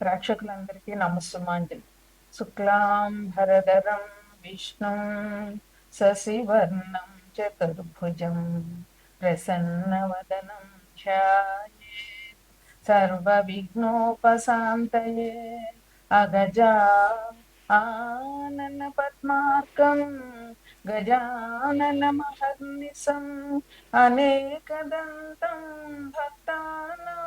ప్రేక్షకులందరికీ నమస్సుమాంజలి శుక్లాం భరధరం విష్ణుం శశివర్ణం చతుర్భుజం ప్రసన్నవదనం ధ్యాయే సర్వవిఘ్నోపశాంతయే అగజా ఆనన పద్మార్కం గజానన మహర్నిశం అనేకదంతం భక్తానాం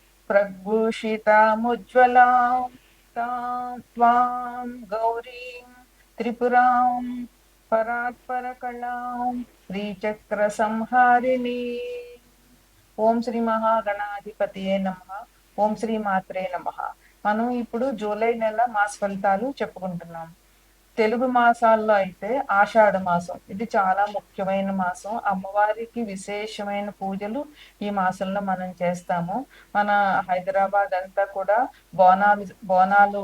प्रभूषितामुज्ज्वलां तां त्वां गौरीं त्रिपुरां परात्परकलां श्रीचक्रसंहारिणी ఓం శ్రీ మహాగణాధిపతియే నమ ఓం శ్రీ మాత్రే నమ మనం ఇప్పుడు జూలై నెల మాస ఫలితాలు చెప్పుకుంటున్నాం తెలుగు మాసాల్లో అయితే ఆషాఢ మాసం. ఇది చాలా ముఖ్యమైన మాసం. అమ్మవారికి విశేషమైన పూజలు ఈ మాసంలో మనం చేస్తాము. మన హైదరాబాద్ అంతా కూడా బోనాలు బోనాలు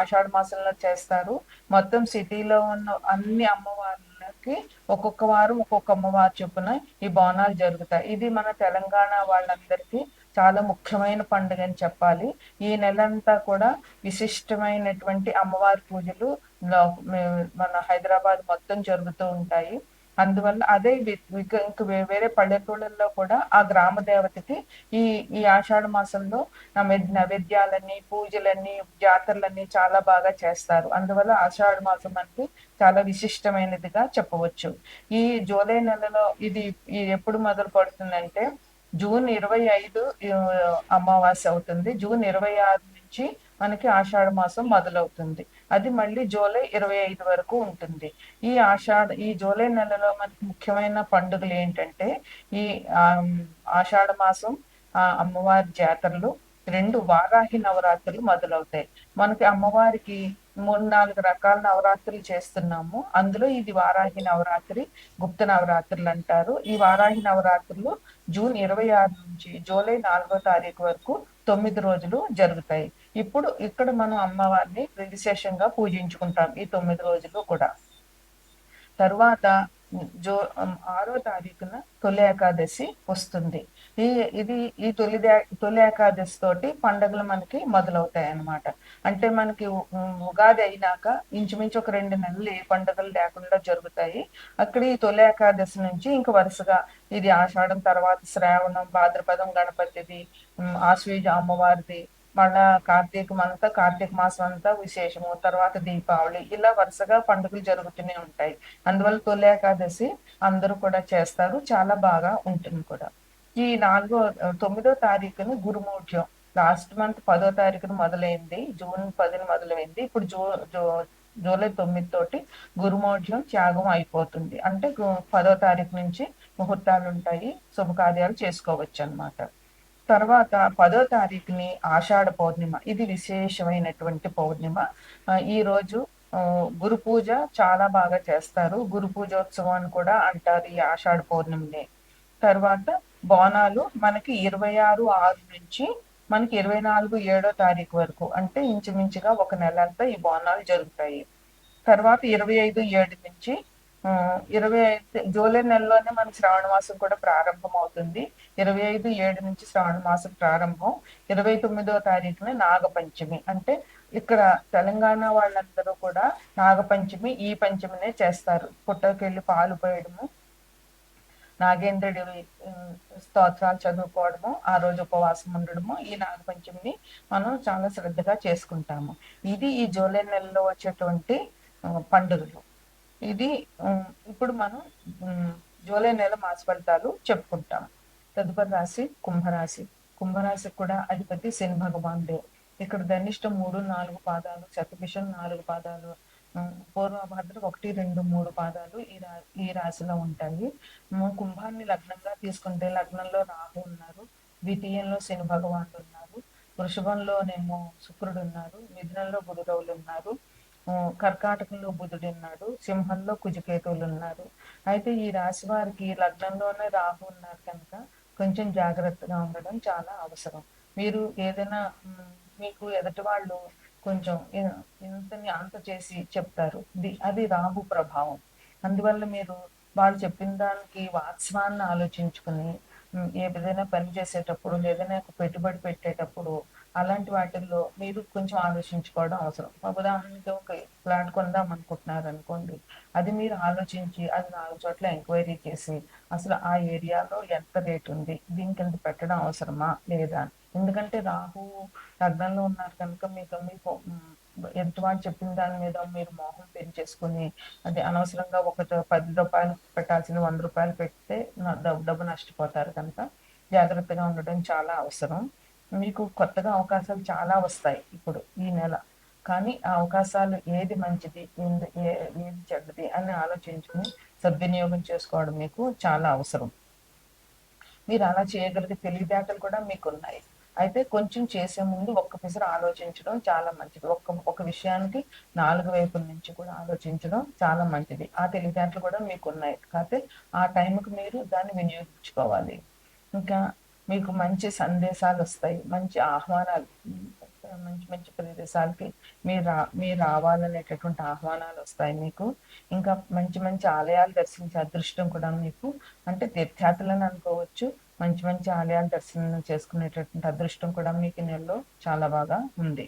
ఆషాఢ మాసంలో చేస్తారు. మొత్తం సిటీలో ఉన్న అన్ని అమ్మవార్లకి ఒక్కొక్క వారం ఒక్కొక్క అమ్మవారు చొప్పున ఈ బోనాలు జరుగుతాయి. ఇది మన తెలంగాణ వాళ్ళందరికీ చాలా ముఖ్యమైన పండుగ అని చెప్పాలి. ఈ నెలంతా కూడా విశిష్టమైనటువంటి అమ్మవారి పూజలు మన హైదరాబాద్ మొత్తం జరుగుతూ ఉంటాయి. అందువల్ల అదే ఇంక వేరే పల్లెటూళ్ళల్లో కూడా ఆ గ్రామ దేవతకి ఈ ఈ ఆషాఢ మాసంలో నైవేద్యాలని పూజలని జాతరలన్నీ చాలా బాగా చేస్తారు. అందువల్ల ఆషాఢ మాసం అంటే చాలా విశిష్టమైనదిగా చెప్పవచ్చు. ఈ జూలై నెలలో ఇది ఎప్పుడు మొదలు పడుతుందంటే జూన్ ఇరవై ఐదు అమావాస్య అవుతుంది. జూన్ ఇరవై ఆరు నుంచి మనకి ఆషాఢ మాసం మొదలవుతుంది. అది మళ్ళీ జూలై ఇరవై ఐదు వరకు ఉంటుంది. ఈ ఆషాఢ ఈ జూలై నెలలో మనకి ముఖ్యమైన పండుగలు ఏంటంటే ఈ ఆషాఢ మాసం ఆ అమ్మవారి జాతరలు రెండు వారాహి నవరాత్రులు మొదలవుతాయి. మనకి అమ్మవారికి మూడు నాలుగు రకాల నవరాత్రులు చేస్తున్నాము. అందులో ఇది వారాహి నవరాత్రి గుప్త నవరాత్రులు అంటారు. ఈ వారాహి నవరాత్రులు జూన్ ఇరవై ఆరు నుంచి జూలై నాలుగో తారీఖు వరకు తొమ్మిది రోజులు జరుగుతాయి. ఇప్పుడు ఇక్కడ మనం అమ్మవారిని విశేషంగా పూజించుకుంటాం ఈ తొమ్మిది రోజులు కూడా. తర్వాత జో ఆరో తారీఖున తొలి ఏకాదశి వస్తుంది. ఈ ఇది ఈ తొలి తొలి ఏకాదశి తోటి పండుగలు మనకి మొదలవుతాయి అన్నమాట అంటే మనకి ఉగాది అయినాక ఇంచుమించు ఒక రెండు నెలలు ఏ పండుగలు లేకుండా జరుగుతాయి. అక్కడ ఈ తొలి ఏకాదశి నుంచి ఇంక వరుసగా ఇది ఆషాఢం తర్వాత శ్రావణం భాద్రపదం గణపతిది ఆశ్వేజ ఆశ్వీజ అమ్మవారిది మళ్ళా కార్తీకం అంతా కార్తీక మాసం అంతా విశేషము. తర్వాత దీపావళి. ఇలా వరుసగా పండుగలు జరుగుతూనే ఉంటాయి. అందువల్ల తొలి ఏకాదశి అందరూ కూడా చేస్తారు. చాలా బాగా ఉంటుంది కూడా. ఈ నాలుగో తొమ్మిదో తారీఖున గురుమూఢ్యం లాస్ట్ మంత్ పదో తారీఖున మొదలైంది. జూన్ పదిన మొదలైంది. ఇప్పుడు జూ జూ జూలై తొమ్మిది తోటి గురుమోఢ్యం త్యాగం అయిపోతుంది. అంటే పదో తారీఖు నుంచి ముహూర్తాలు ఉంటాయి. శుభకార్యాలు చేసుకోవచ్చు అన్నమాట. తర్వాత పదో తారీఖుని ఆషాఢ పౌర్ణిమ. ఇది విశేషమైనటువంటి పౌర్ణిమ. ఈ రోజు గురు పూజ చాలా బాగా చేస్తారు. గురు పూజోత్సవం అని కూడా అంటారు ఈ ఆషాఢ పౌర్ణమిని. తర్వాత బోనాలు మనకి ఇరవై ఆరు ఆరు నుంచి మనకి ఇరవై నాలుగు ఏడో తారీఖు వరకు. అంటే ఇంచుమించుగా ఒక నెల అంతా ఈ బోనాలు జరుగుతాయి. తర్వాత ఇరవై ఐదు ఏడు నుంచి ఇరవై ఐదు జూలై నెలలోనే మన శ్రావణ మాసం కూడా ప్రారంభం అవుతుంది ఇరవై ఐదు ఏడు నుంచి శ్రావణ మాసం ప్రారంభం ఇరవై తొమ్మిదో తారీఖున నాగపంచమి. అంటే ఇక్కడ తెలంగాణ వాళ్ళందరూ కూడా నాగపంచమి ఈ పంచమినే చేస్తారు. పుట్టకెళ్ళి పాలు పోయడము నాగేంద్రుడి స్తోత్రాలు చదువుకోవడము ఆ రోజు ఉపవాసం ఉండడము ఈ నాగపంచమిని మనం చాలా శ్రద్ధగా చేసుకుంటాము. ఇది ఈ జూలై నెలలో వచ్చేటువంటి పండుగలు. ఇది ఇప్పుడు మనం జూలై నెల మాస ఫలితాలు చెప్పుకుంటాం తదుపరి రాశి కుంభరాశి. కుంభరాశికి కూడా అధిపతి శని భగవానుడే. ఇక్కడ ధనిష్ట మూడు నాలుగు పాదాలు శతభిషం నాలుగు పాదాలు పూర్వభద్ర ఒకటి రెండు మూడు పాదాలు ఈ రా ఈ రాశిలో ఉంటాయి. కుంభాన్ని లగ్నంగా తీసుకుంటే లగ్నంలో రాహు ఉన్నారు. ద్వితీయంలో శని భగవానుడు ఉన్నారు. వృషభంలోనేమో శుక్రుడు ఉన్నారు. మిథునంలో బుధుడవులు ఉన్నారు. కర్కాటకంలో బుధుడు ఉన్నాడు. సింహంలో కుజకేతువులు ఉన్నారు. అయితే ఈ రాశి వారికి లగ్నంలోనే రాహు ఉన్నారు కనుక కొంచెం జాగ్రత్తగా ఉండడం చాలా అవసరం. మీరు ఏదైనా మీకు ఎదుటి వాళ్ళు కొంచెం ఇంత ఇంతని అంత చేసి చెప్తారు. అది రాహు ప్రభావం. అందువల్ల మీరు వాళ్ళు చెప్పిన దానికి వాత్సవాన్ని ఆలోచించుకుని ఏ ఏదైనా పని చేసేటప్పుడు ఏదైనా పెట్టుబడి పెట్టేటప్పుడు అలాంటి వాటిల్లో మీరు కొంచెం ఆలోచించుకోవడం అవసరం. ఉదాహరణకి ఒక ప్లాట్ కొందాం అనుకుంటున్నారు అనుకోండి. అది మీరు ఆలోచించి అది నాలుగు చోట్ల ఎంక్వైరీ చేసి అసలు ఆ ఏరియాలో ఎంత రేట్ ఉంది? దీనికి ఎంత పెట్టడం అవసరమా? లేదా? ఎందుకంటే రాహు లగ్నంలో ఉన్నారు కనుక మీకు మీకు ఎంత ఎదుటివాడు చెప్పిన దాని మీద మీరు మోహం పెంచేసుకుని అది అనవసరంగా ఒక పది రూపాయలు పెట్టాల్సిన వంద రూపాయలు పెడితే డబ్బు డబ్బు నష్టపోతారు కనుక జాగ్రత్తగా ఉండడం చాలా అవసరం. మీకు కొత్తగా అవకాశాలు చాలా వస్తాయి ఇప్పుడు ఈ నెల. కానీ ఆ అవకాశాలు ఏది మంచిది ఏది చెడ్డది అని ఆలోచించుకుని సద్వినియోగం చేసుకోవడం మీకు చాలా అవసరం. మీరు అలా చేయగలిగే తెలివితేటలు కూడా మీకు ఉన్నాయి అయితే కొంచెం చేసే ముందు ఒక్క పిసరు ఆలోచించడం చాలా మంచిది. ఒక్క ఒక విషయానికి నాలుగు వైపుల నుంచి కూడా ఆలోచించడం చాలా మంచిది. ఆ తెలివితేటలు కూడా మీకు ఉన్నాయి కాకపోతే ఆ టైంకి మీరు దాన్ని వినియోగించుకోవాలి. ఇంకా మీకు మంచి సందేశాలు వస్తాయి మంచి ఆహ్వానాలు మంచి మంచి ప్రదేశాలకి మీరు రా మీరు రావాలనేటటువంటి ఆహ్వానాలు వస్తాయి మీకు. ఇంకా మంచి మంచి ఆలయాలు దర్శించే అదృష్టం కూడా మీకు. అంటే తీర్థయాత్రలను అనుకోవచ్చు మంచి మంచి ఆలయాలు దర్శనం చేసుకునేటటువంటి అదృష్టం కూడా మీకు నెలలో చాలా బాగా ఉంది.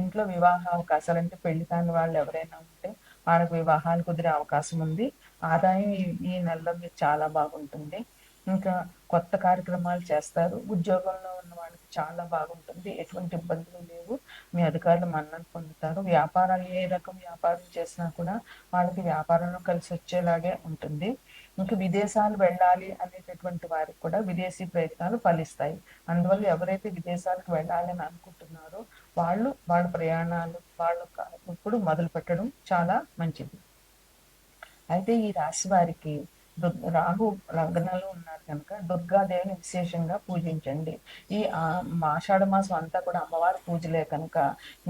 ఇంట్లో వివాహ అవకాశాలు అంటే పెళ్ళి కాని వాళ్ళు ఎవరైనా ఉంటే వాళ్ళకి వివాహాలు కుదిరే అవకాశం ఉంది. ఆదాయం ఈ నెలలో మీకు చాలా బాగుంటుంది. ఇంకా కొత్త కార్యక్రమాలు చేస్తారు. ఉద్యోగంలో ఉన్న వాళ్ళకి చాలా బాగుంటుంది. ఎటువంటి ఇబ్బందులు లేవు. మీ అధికారులు మన్నలు పొందుతారు. వ్యాపారాలు ఏ రకం వ్యాపారం చేసినా కూడా వాళ్ళకి వ్యాపారంలో కలిసి వచ్చేలాగే ఉంటుంది. ఇంకా విదేశాలు వెళ్ళాలి అనేటటువంటి వారికి కూడా విదేశీ ప్రయత్నాలు ఫలిస్తాయి. అందువల్ల ఎవరైతే విదేశాలకు వెళ్ళాలి అని అనుకుంటున్నారో వాళ్ళు వాళ్ళ ప్రయాణాలు వాళ్ళు ఇప్పుడు మొదలు పెట్టడం చాలా మంచిది. అయితే ఈ రాశి వారికి రాహు లగ్నంలో ఉన్నారు కనుక దుర్గాదేవిని విశేషంగా పూజించండి. ఈ ఆషాఢ మాసం అంతా కూడా అమ్మవారి పూజలే కనుక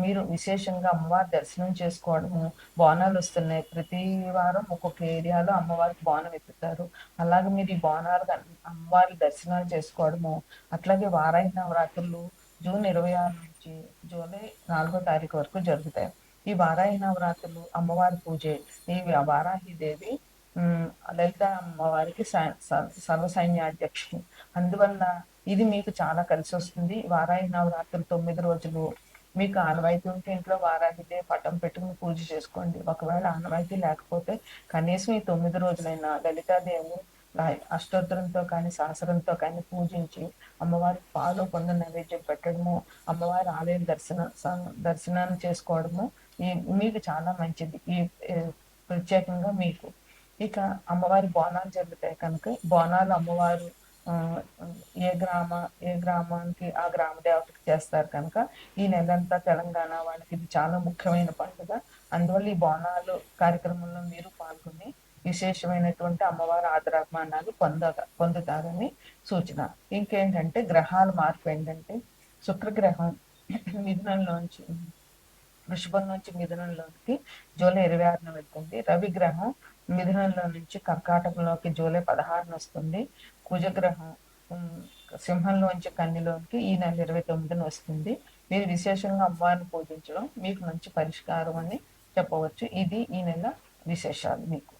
మీరు విశేషంగా అమ్మవారి దర్శనం చేసుకోవడము బోనాలు వస్తున్నాయి. ప్రతి వారం ఒక్కొక్క ఏరియాలో అమ్మవారికి బోనం ఎత్తుతారు అలాగే మీరు ఈ బోనాలు అమ్మవారి దర్శనాలు చేసుకోవడము అట్లాగే వారాయి నవరాత్రులు జూన్ ఇరవై ఆరు నుంచి జూలై నాలుగో తారీఖు వరకు జరుగుతాయి. ఈ వారాహి నవరాత్రులు అమ్మవారి పూజ. ఈ వారాహి దేవి లలిత అమ్మవారికి స- స- సర్వ సైన్యాధ్యక్షుడు అందువల్ల ఇది మీకు చాలా కలిసి వస్తుంది. వారాహి నవరాత్రులు తొమ్మిది రోజులు. మీకు ఆనవాయితీ ఉంటే ఇంట్లో వారాహిదే పటం పెట్టుకుని పూజ చేసుకోండి. ఒకవేళ ఆనవాయితీ లేకపోతే కనీసం ఈ తొమ్మిది రోజులైనా లలితాదేవిని అష్టోత్తరంతో కానీ సహస్రంతో కానీ పూజించి అమ్మవారికి పాలు పొంద నైవేద్యం పెట్టడము అమ్మవారి ఆలయం దర్శన స- దర్శనాన్ని చేసుకోవడము ఈ మీకు చాలా మంచిది. ఈ ప్రత్యేకంగా మీకు. ఇక అమ్మవారి బోనాలు జరుగుతాయి కనుక బోనాలు అమ్మవారు ఏ గ్రామ ఏ గ్రామానికి ఆ గ్రామ దేవతకి చేస్తారు కనుక ఈ నెలంతా తెలంగాణ వాళ్ళకి ఇది చాలా ముఖ్యమైన పండుగ. అందువల్ల ఈ బోనాలు కార్యక్రమంలో మీరు పాల్గొని విశేషమైనటువంటి అమ్మవారి ఆదరాభిమానాలు పొంద పొందుతారని సూచన. ఇంకేంటంటే గ్రహాల మార్పు ఏంటంటే శుక్రగ్రహం మిథునంలోంచి వృషభం నుంచి మిథునంలోకి జూలై ఇరవై ఆరున వెళ్తుంది. రవి గ్రహం మిథునంలో నుంచి కర్కాటకంలోకి జూలై పదహారున వస్తుంది. కుజగ్రహం సింహంలోంచి కన్నిలోకి ఈ నెల ఇరవై తొమ్మిదిన వస్తుంది. మీరు విశేషంగా అమ్మవారిని పూజించడం మీకు మంచి పరిష్కారం అని చెప్పవచ్చు. ఇది ఈ నెల విశేషాలు మీకు.